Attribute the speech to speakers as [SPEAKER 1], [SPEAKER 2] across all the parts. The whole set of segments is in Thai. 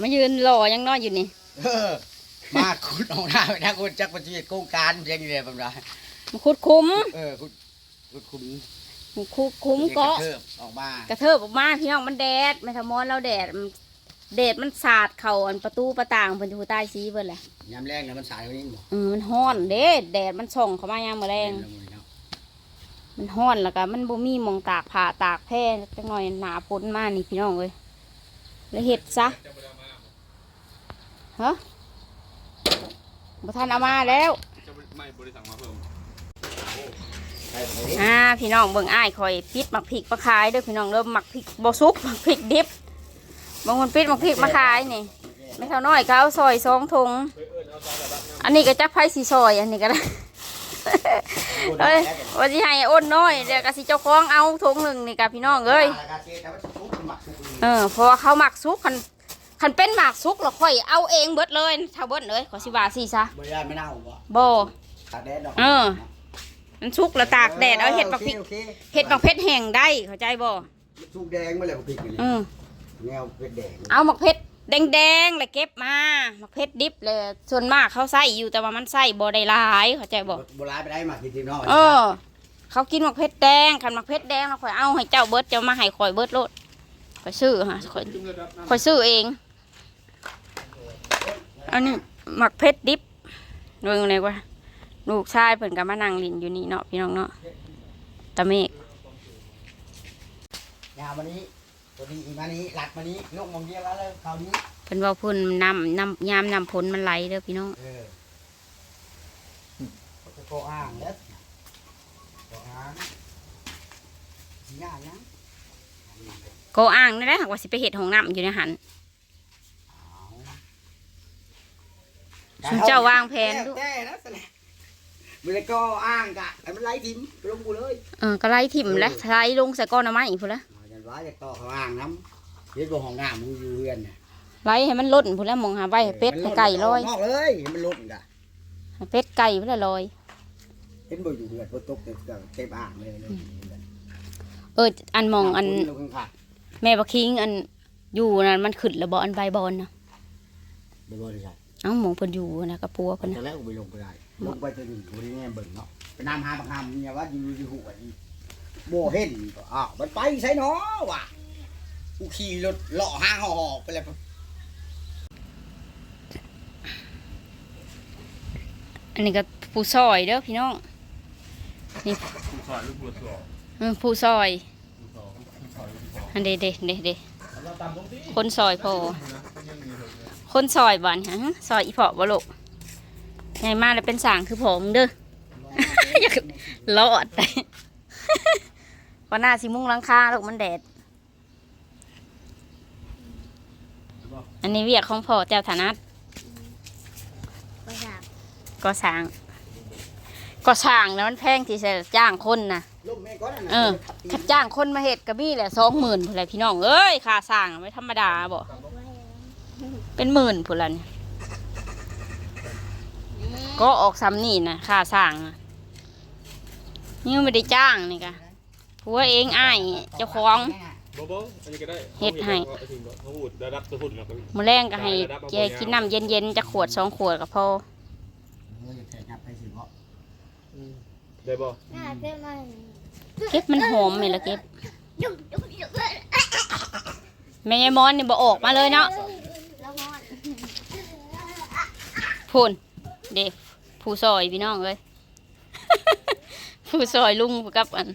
[SPEAKER 1] มายืนรอยังน้อยอยู่นี่
[SPEAKER 2] เออมาคุณเอาหน้าไปนะคุณจักรประชีโครงการเพียงนี้เลยผมว่า
[SPEAKER 1] มาขุดคุ้ม
[SPEAKER 2] เออคุณคุณคุณ
[SPEAKER 1] ขุดคุ้มเกาะ
[SPEAKER 2] เทิบออกมาก
[SPEAKER 1] ระเทิบออกมาพี่น้องมันแดดไม่ทำมอนเราแดดมันแดดมันสาดเข่าอันประตูประต่างเพิ่นอยู่ใต้ซีเพิ่นแหละ
[SPEAKER 2] ยามแรงเนี่ยมันสายกว่านี้บ่
[SPEAKER 1] เออมันฮ้อนเด้แดดมันส่องเข้ามายามมื้อแรงมันฮ้อนแล้วก็มันบ่มีหมองตากผ้าตากแพร่จังหน่อยหนาฝนมานี่พี่น้องเอ้ยแล้วเฮ็ดซะ ฮะบ่ทันเอามาแล้ว
[SPEAKER 3] จะไม่บริสั่งมาเพิ่ม
[SPEAKER 1] อ่าพี่น้องเบิ่งอ้ายคอยปิดหมักพริกมาขายเด้อพี่น้องเริ่มหมักพริกบ่สุกหมักพริกดิบบางคนปิดหมักพริกมาขายนี่ไม่เท่าน้อยก็เอาซอยสองถุงอันนี้ก็จักไผสีซอยอันนี้ก็ได้เอ้ยว่าสิให้อ้นน้อยเดี๋ยวก็สิเจ้าของเอาถุงหนึ่งนี่กับพี่น้องเอ้ยเออเพราะว่าเขาหมักซุกคัน คันเป็นหมักซุกแล้วค่อยเอาเองเบิดเลยถ้าเบิดเลยขอสิว่าสิซะ
[SPEAKER 2] บริยาไม่เน่าบ่
[SPEAKER 1] บ่
[SPEAKER 2] ตากแดดดอก
[SPEAKER 1] เออ มันซุกแล้วตากแดดเอาเห็ดหมักพริก
[SPEAKER 2] โอเค
[SPEAKER 1] เห็ดหมักเพชรแห้งได้เข้าใจบ่
[SPEAKER 2] สุกแดงมาแล้วพริกนี่
[SPEAKER 1] อืม
[SPEAKER 2] แนวเป็นแดง
[SPEAKER 1] เอาหมักเพชรแดงๆเลยเก็บมาหมักเพชรดิบเลยส่วนมากเขาใส่อยู่แต่ว่ามันใส่บ่ได้หลายเข้าใจบ่
[SPEAKER 2] โบราณไปได้มากินที่นอก
[SPEAKER 1] เออเขากินหมักเพชรแดงคันหมักเพชรแดงเราข่อยเอาให้เจ้าเบิดเจ้ามาให้ข่อยเบิดโลดข่อยซื้อฮะข่อย
[SPEAKER 3] จุ่มเลยครับน้
[SPEAKER 1] ข่อยซื้อเอง อันนี้หมักเพชรดิบเบิ่งเลยว่าลูกชายเพิ่นก็มานั่งลินอยู่นี่เนาะพี่น้องเนาะตะเมฆ
[SPEAKER 2] ยาวันนี้ตัวนี้อีมานี้หลักมานี้นกมองเดียวแล้วเลยคราวนี้
[SPEAKER 1] เพิ่นว่าพุ่นน้ำน้ำยามน้ำผลมันไหลเด้อพี่น้อง
[SPEAKER 2] เออจะโกอ่างเด้อโกอ่างสีหน้านะ
[SPEAKER 1] ก็อ้างนั่นแหละว่าสิไปเฮ็ดห้องน้ำอยู่ในหัน ซุมเจ้าวางแผนดู
[SPEAKER 2] แต่นะสนะมันเลยก็อ้างกะแต่มันไล่ทิมไปลงกูเลย
[SPEAKER 1] เออก็ไล่ถิ่มและไล่ลงใส่ก้อนน้ำไม้อีกพุ่นละ
[SPEAKER 2] อาจารย์ว่าจะต่อเขาอ้างน้ำเฮ็ดบ่ห้องน้ำมึงอยู่เรือนน่ะ
[SPEAKER 1] ไล่ให้มันล้นพุ่นละมองหาไว้ให้เป็ดให้ไก่ลอย
[SPEAKER 2] นอกเลยให้มันหลุดกะ
[SPEAKER 1] ให้เป็ดไก่พุ่นละลอย
[SPEAKER 2] เห็นบ่อยู่เรือนบ่ตกเต็มเต็มอ่างเลยเลย
[SPEAKER 1] เอออันมองอัน
[SPEAKER 2] ลงค่ะ
[SPEAKER 1] แม่บักคิงอันอยู่นั่นมันขึ้นแล้วบ่อันใบบอลนะ
[SPEAKER 2] เดี๋ยวบ่ได้ใช่
[SPEAKER 1] เอ้าหมองเพิ่นอยู่นะกับปัวเพิ่น
[SPEAKER 2] แต่
[SPEAKER 1] นะ
[SPEAKER 2] แล้วกูไปลงไปได้ลงไปจะอยู่บริเวณเบิ่งเนาะไปน้ำหาบางหามเนี่ยว่าอยู่อยู่หัวนี่บ่เห็นก็อ้าวมันไปใช่เนาะว่ะกูขี่รถเลาะห้างห่อๆไปแล้ว
[SPEAKER 1] อันนี้ก็ผู้ซอยเด้อพี่น้องำ
[SPEAKER 3] ผู้ชายหรือผู้สาว
[SPEAKER 1] เออผู้ซอย
[SPEAKER 3] ผู้สาวผู้ชายผู้สาว
[SPEAKER 1] อันเดเดเดเด
[SPEAKER 3] เราตามตรงที่
[SPEAKER 1] คนซอยพอ
[SPEAKER 3] นะยังมีเลย
[SPEAKER 1] คนซอยบ้านฮะซอยอีเพาะบ่ลูกไงมาแล้วเป็นสางคือผมเด้ออยากรอดวันหน้าสิมุงหลังคาลูกมันแดด อันนี้เวียกของพ่อเจ้าฐานัดก็สร้างก็สร้างแล้วมันแพงที่จะจ้างคนนะ
[SPEAKER 2] ลมแม่ก้อนนั่นน่ะ
[SPEAKER 1] เออขัดจ้างคนมาเห็ดกระบี่แหละสองหมื่นผู้นแหละพี่น้อง เอ้ยค่าสร้างไม่ธรรมดาบ่ เป็นหมื่นผู้นละเนี่ยก็ออกซ้ำนี่นะค่าสร้างอะนี่ไม่ได้จ้างนี่กะผัวเองอ้ายเจ้าของ
[SPEAKER 3] โบโบอันนี้ก็ได้
[SPEAKER 1] เฮ็ดให้
[SPEAKER 3] เขาพูดได้รับจะพูดแล้วก็
[SPEAKER 1] มื้อแรงก็ให้แกกินน้ำเย็นๆจะขวดสองขวดก็พอ
[SPEAKER 2] เออแค่นับไปสิบ่
[SPEAKER 3] ได้บ่
[SPEAKER 1] เก็บมันหอมไหมล่ะเก็บแม่ยายมอนนี่บ่ออกมาเลยเนาะ พูนเด็กผู้ซอยพี่น้องเลย ผู้ซอยลุงกับอัน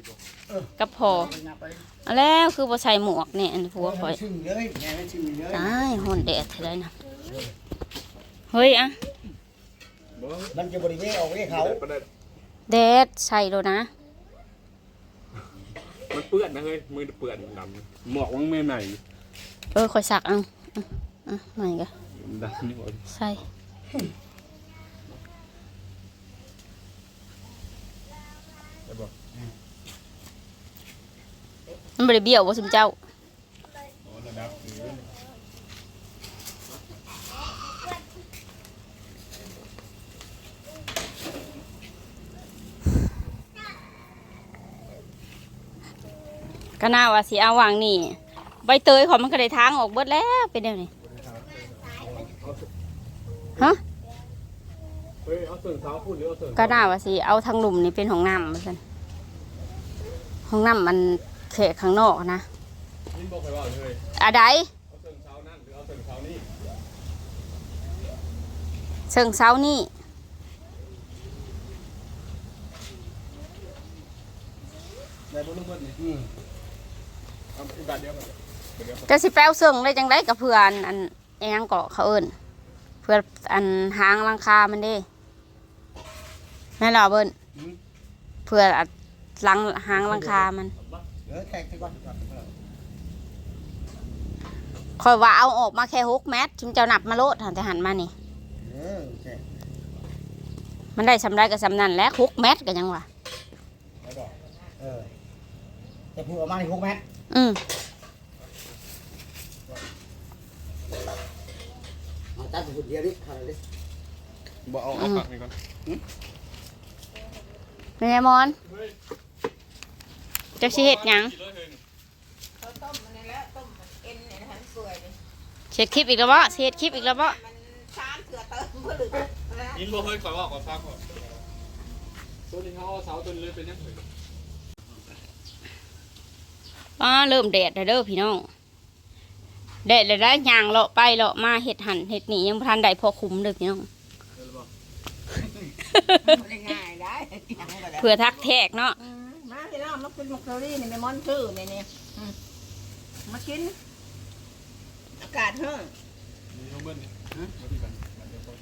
[SPEAKER 1] กับพอ
[SPEAKER 2] นับไป
[SPEAKER 1] เอาแล้วคือบ่ใส่หมวกเนี่ยอันผัวคอย
[SPEAKER 2] ชึ่งเลยแม่ไม่ชึ่งเลย
[SPEAKER 1] ตายหอนแดดเท่าไรนะเฮ้ยอะ
[SPEAKER 3] บ่
[SPEAKER 2] มันจะบริเวณออกเวเขา
[SPEAKER 3] ก็ได้
[SPEAKER 1] แดดใส่แล้วนะ
[SPEAKER 3] มันเปื้อนนะเฮ้ยมือเปื้อนดำหมวกวังแม่ไหน
[SPEAKER 1] เออคอยสักเอังอะใหม่ก็
[SPEAKER 3] ดำนี่บ่
[SPEAKER 1] ใส่ มันบ่ได้เบี้ยวบ่สมเจ้าก็น่าว่าสิเอาวางนี่ ใบเตยของมันก็ได้ทางออกเบิดแล้วเป็นเดี๋ยวนี้
[SPEAKER 3] เฮ้ยเสาพูดหรือเอาเสง
[SPEAKER 1] ก็น่าว่าสิเอาทางหลุมนี่เป็นห้องน้ำมาสันห้องน้ำมันแขกข้างนอกนะ
[SPEAKER 3] ยินบอกไปว่าเฮ้ย
[SPEAKER 1] อะไร
[SPEAKER 3] เอาเสงเทานั่นหรือเอาเสงเทานี่
[SPEAKER 1] เชิงเซานี่
[SPEAKER 3] ในบนลูกเบิ้ลนี่
[SPEAKER 2] อืม
[SPEAKER 3] เอาอุกาเดียวกันเดี๋ยว
[SPEAKER 1] จะสิแปลวเชิงได้จังได้กับเพื่อนอันอิหยังเกาะเขาเอิ้นเพื่ออันหางลังคามันเด้ แม่นเหรอเบิ้นเพื่อหลังหางหลังคามัน
[SPEAKER 2] เออแขกที่ก่อน
[SPEAKER 1] คอยว่าเอาออกมาแค่หกเมตรถึงจะนับมาโลดหันแต่หันมานี่มันได้สำได้กับสำนันแล้วหกเมตรกันยังวะ
[SPEAKER 2] จะพูดออกมาในหกเมตร
[SPEAKER 1] อืม
[SPEAKER 2] เอาตัดไปคนเดียวดิขาดเลย
[SPEAKER 3] บอกเอาเอาผักนี่ก่อน
[SPEAKER 1] เป็นไงมอน
[SPEAKER 3] เฮ้ย
[SPEAKER 1] จะสิเฮ็ดหยัง
[SPEAKER 3] กินเลยเฮ้ย
[SPEAKER 4] เขาต้มมันนี่แหละต้มมันเอ็นเนี่ยนะฮะสวยนี่
[SPEAKER 1] เช็ดคลิปอีกแล้วบ่เช็ดคลิปอีกแล้วบ่
[SPEAKER 4] มันชานเถื่อเติมเพื่อหรือนะ
[SPEAKER 3] ยินบอกเฮ้ยก่อนว่าก่อนฟังก่อนตัวนี้เขาเอาเสาตัวนี้เลยเป็นยังไง
[SPEAKER 1] ป้าเริ่มแดดแล้วเด้อพี่น้องแดดแล้วได้ย่างเลาะไปเลาะมาเฮ็ดหันเฮ็ดนี่ยังบ่ทันได้พอคุมเด้อพี่น้อง
[SPEAKER 4] มันง่ายได้
[SPEAKER 1] เพื่อทักแทกเนาะ
[SPEAKER 4] อืมมาพี่น้องมากินมักเกอรี่นี่แม่มอนชื่อนี่นี่อืมมากินอากาศเฮ้อ
[SPEAKER 3] นี่ลูกเบิ้ลนี่มาที่กันเดี๋ยวก่อน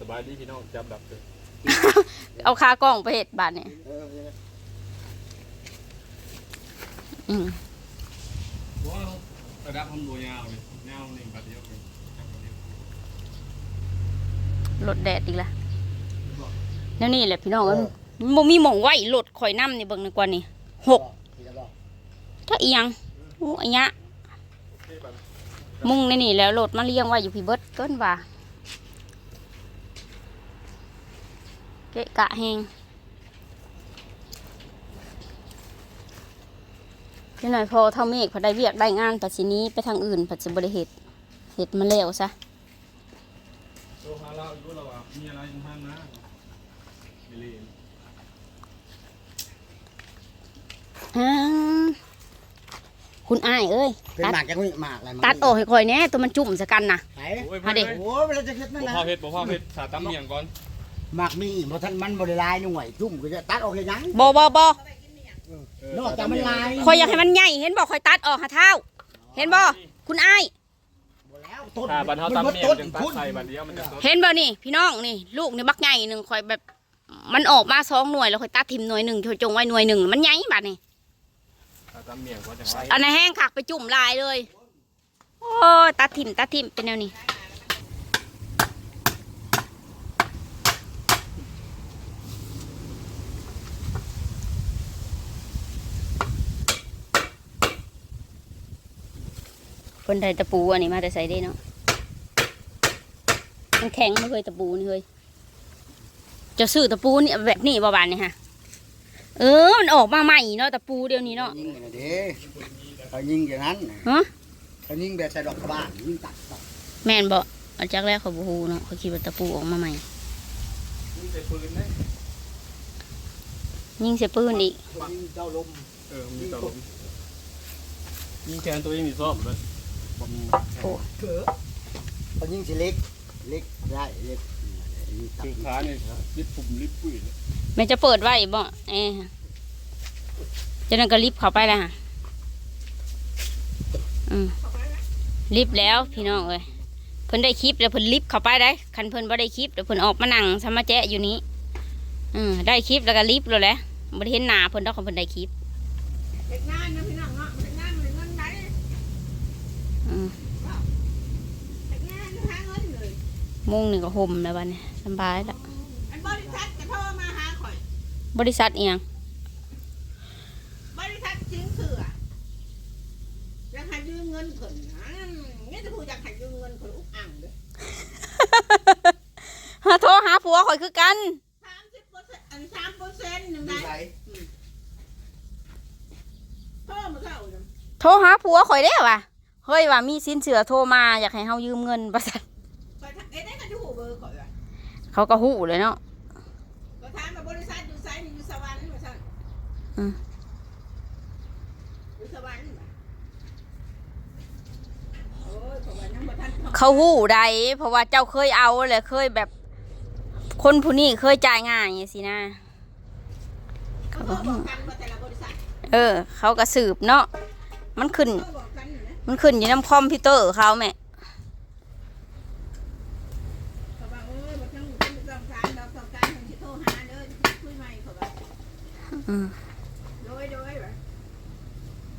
[SPEAKER 3] สบายดีพี่น้องจับดับเลย
[SPEAKER 1] เอาคากล้องไปเฮ็ดบาดนี่
[SPEAKER 2] เออเออ
[SPEAKER 1] อืม
[SPEAKER 3] ว้าวระดับผมตัวยาวเลยยาวหนึ่งบาทเดียวเลยจับบัดเดียว
[SPEAKER 1] ลดแดดอีกละ แล้วนี่แหละพี่น้องเอ้ยมันบ่มีหม่องไว้รถข่อยน้ำนี่เบิ่งดีกว่านี่หก
[SPEAKER 2] ที่จะบอก
[SPEAKER 1] ถ้าอีหยังอู้อันยะ
[SPEAKER 3] โอเคป่ะ
[SPEAKER 1] มุ่งในนี่แล้วรถมาเลี้ยงไว้อยู่พี่เบิดเกินว่าเกะกะแหงพี่หน่อยพอเท่าเมฆพอได้เวียกได้งานปัจจุนี้ไปทางอื่นปัจจุบริเหตุเหตุมาแล้วซะ
[SPEAKER 3] โซฮาเรา อยู่ระหว่างมีอะไรอยู่ห้างนะไม่เล่น
[SPEAKER 1] อ้าวคุณอ้ายเอ้ย
[SPEAKER 2] เป็น
[SPEAKER 1] ตัด
[SPEAKER 2] หมากจังนี่หมากอะไร
[SPEAKER 1] ตัดออกให้ค่อยแหน่ตัวมันจุ่มสกันนะ
[SPEAKER 2] ไหน
[SPEAKER 3] โอ้ย
[SPEAKER 1] มาดิ
[SPEAKER 2] โอ้ยเราจะเก็บนั่น
[SPEAKER 3] บ่
[SPEAKER 2] นะ
[SPEAKER 3] พ่อเพชรบ่พ่อเพชรสาตั้มเมียงก่อน
[SPEAKER 2] หมากมีบ่ทันมันบ่ได้ลายหน่วยจุ่มก็จะตัดออกเลยยัง
[SPEAKER 1] บอบอบอน
[SPEAKER 2] อกจากมันลาย
[SPEAKER 1] คอยอยากให้มันใหญ่เห็นบอกคอยตัดออกหาเท้า เห็นบ่คุณอ้าย
[SPEAKER 2] บ่แล้วต้น
[SPEAKER 3] ถ้าบันเทาตั้มเมียง
[SPEAKER 2] ต้น
[SPEAKER 3] จังตัด
[SPEAKER 2] พุ่น
[SPEAKER 3] ใส่บัดเดียวมันจะสด
[SPEAKER 1] เห็นบ่นี่พี่น้องนี่ ลูกนี่บักใหญ่หนึ่งคอยแบบ มันออกมาสองหน่วยแล้วคอยตัดทิมหน่วยหนึ่งคอยจงไว้หน่วยหนึ่งมันใหญ่บัดนี่
[SPEAKER 3] สาตั้มเมียงก็จะไว้
[SPEAKER 1] อันนั้นแห้งคักไปจุ่มลายเลย โอ้ยตัดทิมตัดทิมเป็นแนวนี้คนไทยตะปูอันนี้มาแต่ใส่ได้เนาะมันแข็งไม่เคยตะปูนี่เลย จะซื้อตะปูนี่แบบนี้บ่บานนี่ฮะ เออ มันออกมาใหม่เนาะตะปูเดี๋ยวนี้เนาะ
[SPEAKER 2] ยิงน่ะเด้เขายิงอย่างนั้นน่ะ
[SPEAKER 1] ฮะ
[SPEAKER 2] เขายิงแบบใส่ดอกกระบานยิงตัดตัด
[SPEAKER 1] แม่นบ่เอาจากแรกเขาบูฮูเนาะเขาคิดว่าตะปูออกมาใหม่
[SPEAKER 3] นี่ใส่ปืนนะ
[SPEAKER 1] ยิงใส่ปืนอีก
[SPEAKER 2] เขายิงเจ้าลม
[SPEAKER 3] เออมีตลมยิงแขนตัวเองนี่ซ่อมเลยผมมี
[SPEAKER 2] เถอะเขายิงสิเล็กเล็กได้เล็กยิงตัด
[SPEAKER 3] คือขาเนี่ยลิบปุ่มลิบปุ้ยเลย
[SPEAKER 1] แม่จะเปิดไว้บ่เอ๊จะนั่นก็ลิฟต์เข้าไปแล้วฮะอืมลิฟต์แล้วพี่น้องเอ้ยเพิ่นได้คลิปแล้วเพิ่นลิฟต์เข้าไปได้คันเพิ่นบ่ได้คลิปเดี๋ยวเพิ่นออกมานั่งสมาแจะอยู่นี้อืมได้คลิปแล้วก็ลิฟต์แล้วแหละบ่ได้เห็นหน้าเพิ่นดอกของเพิ่นได้คลิป
[SPEAKER 4] เด็กงานนะพี่น้องเนาะเด็กงานมันเงินได้
[SPEAKER 1] อืม
[SPEAKER 4] เด็กงานหาเงินเลย
[SPEAKER 1] มุ้งนี่ก็ห่มแล้วบัดนี้ สำบายแล้ว
[SPEAKER 4] อันบริษัทจะโทรมาหาข่อย
[SPEAKER 1] บริษัทอีหยัง
[SPEAKER 4] บริษัทจริงเสืออยากให้ยืมเงินคนนะนี่จะพูดอยากให้ยืมเงินคนอุกอ่างเลย
[SPEAKER 1] โทรหาผัวข่อยคือกัน
[SPEAKER 4] สามสิบเปอร์เซ็นต์อันสามเปอร์เซ็นต์หนึ่ง
[SPEAKER 2] ยิ
[SPEAKER 4] ได้
[SPEAKER 2] งไหน
[SPEAKER 4] โทรมาเข้าเลย
[SPEAKER 1] โทรหาผัวข่อยได้อว่ะเฮ้ยว่ามีสินเสือโทรมาอยากให้เฮายืมเงินประสัน เขาก็หู้เลยเนาะ
[SPEAKER 4] ก็ถามว่าบริษัทอยู่ไซน์นี่อยู่สวรรค์ว่าซั่น
[SPEAKER 1] อืม
[SPEAKER 4] อยู่สวรรค์ว่ะโอ้ยเพราะว่ายังบ่ทันทำ
[SPEAKER 1] เขาหู้ใดเพราะว่าเจ้าเคยเอาเลยเคยแบบ คนผู้นี้เคยจ่ายง่ายอย่างสินะ
[SPEAKER 4] เขาก็บอกกันว่าแต่ละบริษัท
[SPEAKER 1] เออ เขาก็สืบเนาะมันขึ้น
[SPEAKER 4] เขาบอกกันอยู่นะ
[SPEAKER 1] มันขึ้นอยู่น้ำคอมพิวเตอร์เขาแม่
[SPEAKER 4] เขาว่าเอ้ยบ่ต้องบ่ต้องการดอกต้องการให้สิโทรหาเด้อคุยใหม่เขาว่า
[SPEAKER 1] อืม
[SPEAKER 4] โดยโดยว่ะ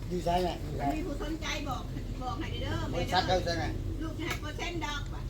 [SPEAKER 2] อยู่ใช่ไหมอยู่
[SPEAKER 4] มั
[SPEAKER 2] ใช่
[SPEAKER 4] นมีผู้สนใจบอกบอกให้เด้อบ
[SPEAKER 2] ริษัทเราใช่ไหม
[SPEAKER 4] ลูกจะให้เปอร์เซ็นต์ดอกว่ะ